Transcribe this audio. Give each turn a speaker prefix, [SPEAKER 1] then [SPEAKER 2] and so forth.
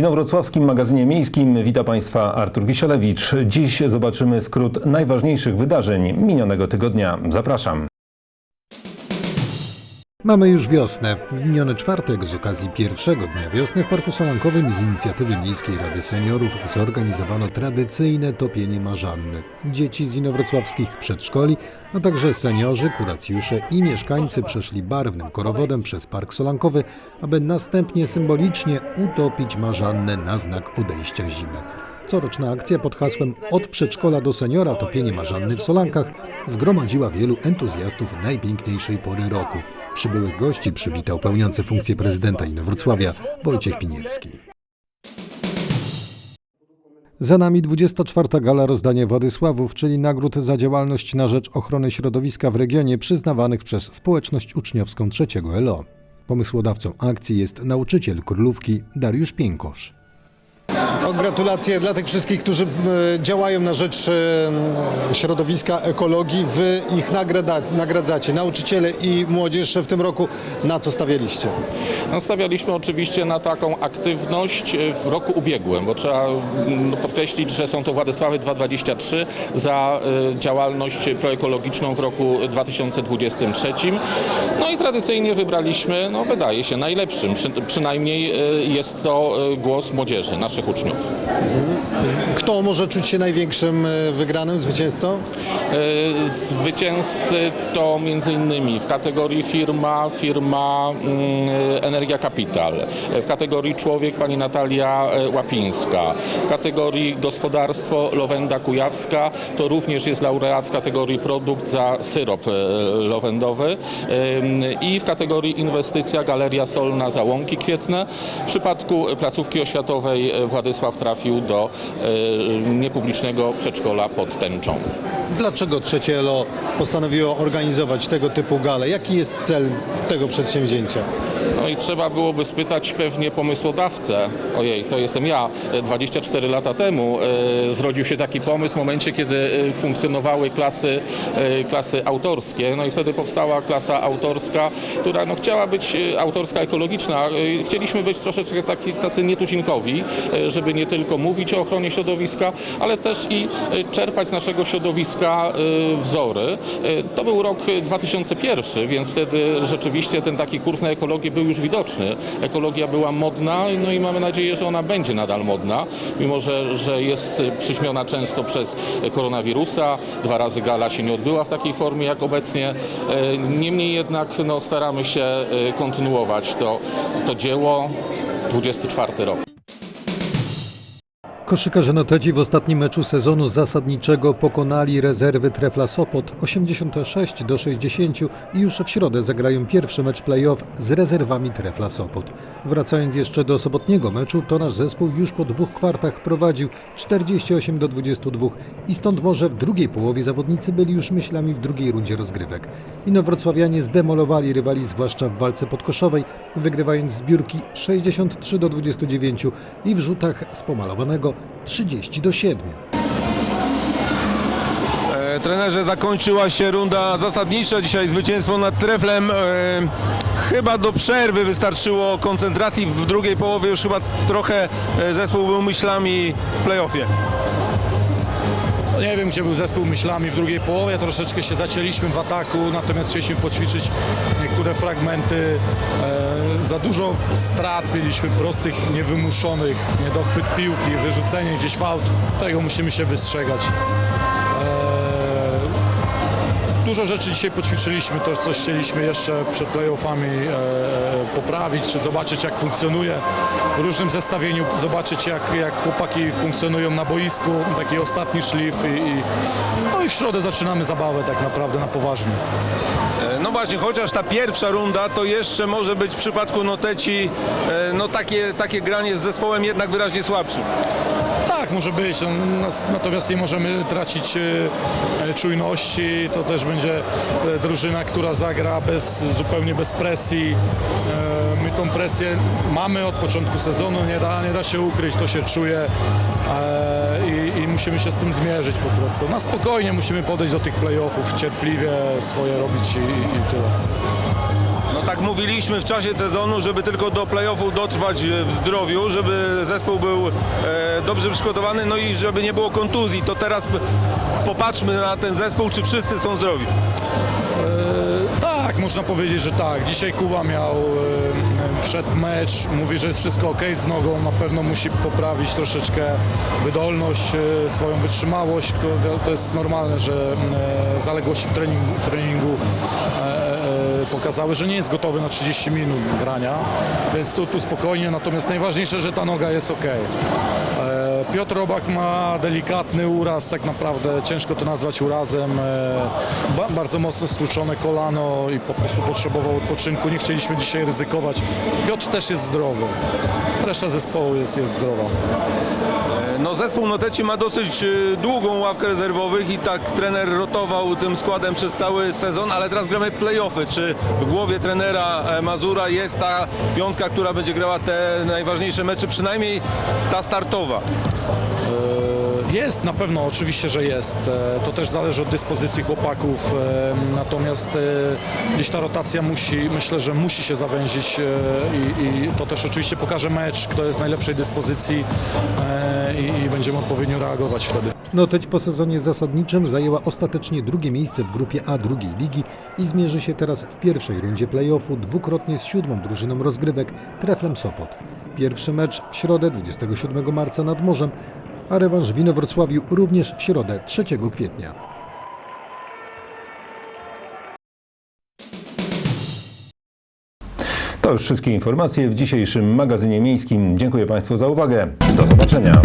[SPEAKER 1] inowrocławskim magazynie miejskim wita Państwa Artur Kisielewicz. Dziś zobaczymy skrót najważniejszych wydarzeń minionego tygodnia. Zapraszam.
[SPEAKER 2] Mamy już wiosnę. W miniony czwartek z okazji pierwszego dnia wiosny w Parku Solankowym z inicjatywy Miejskiej Rady Seniorów zorganizowano tradycyjne topienie marzanny. Dzieci z inowrocławskich przedszkoli, a także seniorzy, kuracjusze i mieszkańcy przeszli barwnym korowodem przez Park Solankowy, aby następnie symbolicznie utopić marzannę na znak odejścia zimy. Coroczna akcja pod hasłem Od przedszkola do seniora topienie marzanny w Solankach zgromadziła wielu entuzjastów najpiękniejszej pory roku. Przybyłych gości przywitał pełniący funkcję prezydenta Inowrocławia Wojciech Piniewski. Za nami 24. gala rozdania Władysławów, czyli nagród za działalność na rzecz ochrony środowiska w regionie przyznawanych przez społeczność uczniowską trzeciego LO. Pomysłodawcą akcji jest nauczyciel Królówki Dariusz Piękosz.
[SPEAKER 3] No, gratulacje dla tych wszystkich, którzy e, działają na rzecz e, środowiska, ekologii. Wy ich nagrada, nagradzacie, nauczyciele i młodzież w tym roku. Na co stawialiście?
[SPEAKER 4] No, stawialiśmy oczywiście na taką aktywność e, w roku ubiegłym, bo trzeba mm, podkreślić, że są to Władysławy 223 za działalność proekologiczną w roku 2023. No i tradycyjnie wybraliśmy, no wydaje się, najlepszym. Przy, przynajmniej jest to głos młodzieży, naszych uczniów.
[SPEAKER 3] Kto może czuć się największym e, wygranym, zwycięzcą?
[SPEAKER 4] E, Zwycięzcy to między innymi w kategorii firma, firma mm, Energia Capital, w kategorii człowiek pani Natalia e, Łapińska, w kategorii gospodarstwo Lowenda Kujawska, to również jest laureat w kategorii produkt za syrop lowendowy i w kategorii inwestycja Galeria Solna Załąki Kwietne. W przypadku placówki oświatowej e, Władysław trafił do e, niepublicznego przedszkola pod Tęczą.
[SPEAKER 3] Dlaczego trzecie ELO postanowiło organizować tego typu gale? Jaki jest cel tego przedsięwzięcia?
[SPEAKER 4] No i trzeba byłoby spytać pewnie pomysłodawcę, ojej, to jestem ja, e, 24 lata temu e, zrodził się taki pomysł w momencie, kiedy e, funkcjonowały klasy, e, klasy autorskie, no i wtedy powstała klasa autorska, która no, chciała być e, autorska ekologiczna. E, Chcieliśmy być troszeczkę taki, tacy nietuzinkowi, e, żeby nie tylko mówić o ochronie środowiska, ale też i e, czerpać z naszego środowiska e, wzory. E, To był rok 2001, więc wtedy rzeczywiście ten taki kurs na ekologię był już widoczny. Ekologia była modna, no i mamy nadzieję, że ona będzie nadal modna, mimo że, że jest przyćmiona często przez koronawirusa. Dwa razy gala się nie odbyła w takiej formie jak obecnie. E, Niemniej jednak no, staramy się e, kontynuować to, to dzieło. 24 rok.
[SPEAKER 2] Koszykarze Noteci w ostatnim meczu sezonu zasadniczego pokonali rezerwy Trefla Sopot 86 do 60 i już w środę zagrają pierwszy mecz playoff z rezerwami Trefla Sopot. Wracając jeszcze do sobotniego meczu, to nasz zespół już po dwóch kwartach prowadził 48 do 22 i stąd może w drugiej połowie zawodnicy byli już myślami w drugiej rundzie rozgrywek. Inowrocławianie zdemolowali rywali zwłaszcza w walce podkoszowej, wygrywając zbiórki 63 do 29 i w rzutach z pomalowanego 30 do 7.
[SPEAKER 5] E, Trenerze, zakończyła się runda zasadnicza. Dzisiaj zwycięstwo nad Treflem. E, chyba do przerwy wystarczyło koncentracji. W drugiej połowie już chyba trochę e, zespół był myślami w playoffie.
[SPEAKER 6] No nie wiem, gdzie był zespół myślami w drugiej połowie. Troszeczkę się zacięliśmy w ataku, natomiast chcieliśmy poćwiczyć niektóre fragmenty. E, za dużo strat mieliśmy prostych, niewymuszonych, niedochwyt piłki, wyrzucenie gdzieś w aut. Tego musimy się wystrzegać. E, Dużo rzeczy dzisiaj poćwiczyliśmy, to coś chcieliśmy jeszcze przed playoffami e, poprawić, czy zobaczyć jak funkcjonuje w różnym zestawieniu, zobaczyć jak, jak chłopaki funkcjonują na boisku, taki ostatni szlif i, i, no i w środę zaczynamy zabawę tak naprawdę na poważnie.
[SPEAKER 5] No właśnie, chociaż ta pierwsza runda to jeszcze może być w przypadku Noteci e, no takie, takie granie z zespołem jednak wyraźnie słabszym.
[SPEAKER 6] Tak, może być, no, natomiast nie możemy tracić e, e, czujności. To też będzie e, drużyna, która zagra bez, zupełnie bez presji. My tą presję mamy od początku sezonu, nie da, nie da się ukryć, to się czuje i, i musimy się z tym zmierzyć po prostu. Na spokojnie musimy podejść do tych playoffów, cierpliwie swoje robić i, i tyle.
[SPEAKER 5] No tak mówiliśmy w czasie sezonu, żeby tylko do playoffów dotrwać e, w zdrowiu, żeby zespół był e, dobrze przygotowany, no i żeby nie było kontuzji. To teraz popatrzmy na ten zespół, czy wszyscy są zdrowi.
[SPEAKER 6] Tak, można powiedzieć, że tak. Dzisiaj Kuba miał, e, w mecz, mówi, że jest wszystko ok z nogą, na pewno musi poprawić troszeczkę wydolność, e, swoją wytrzymałość. To- jest normalne, że e, zaległości w treningu, w treningu e, e, pokazały, że nie jest gotowy na 30 minut grania, więc tu, tu spokojnie, natomiast najważniejsze, że ta noga jest ok. E, Piotr Robak ma delikatny uraz, tak naprawdę ciężko to nazwać urazem. E, Ba bardzo mocno stłuczone kolano i po prostu potrzebował odpoczynku. Nie chcieliśmy dzisiaj ryzykować. Piotr też jest zdrowy. Reszta zespołu jest, jest zdrowa.
[SPEAKER 5] No zespół Noteci ma dosyć e, długą ławkę rezerwowych i tak trener rotował tym składem przez cały sezon, ale teraz gramy playoffy. Czy w głowie trenera e, Mazura jest ta piątka, która będzie grała te najważniejsze mecze, przynajmniej ta startowa?
[SPEAKER 6] Jest na pewno, oczywiście, że jest. E, To też zależy od dyspozycji chłopaków. e, Natomiast e, gdzieś ta rotacja musi, myślę, że musi się zawęzić i, i to też oczywiście pokaże mecz, kto jest w najlepszej dyspozycji i, i będziemy odpowiednio reagować wtedy.
[SPEAKER 2] Noteć po sezonie zasadniczym zajęła ostatecznie drugie miejsce w grupie A drugiej ligi i zmierzy się teraz w pierwszej rundzie play-offu dwukrotnie z siódmą drużyną rozgrywek Treflem Sopot. Pierwszy mecz w środę 27 marca nad morzem, a rewanż w Inowrocławiu również w środę 3 kwietnia.
[SPEAKER 1] To już wszystkie informacje w dzisiejszym magazynie miejskim. Dziękuję Państwu za uwagę. Do zobaczenia.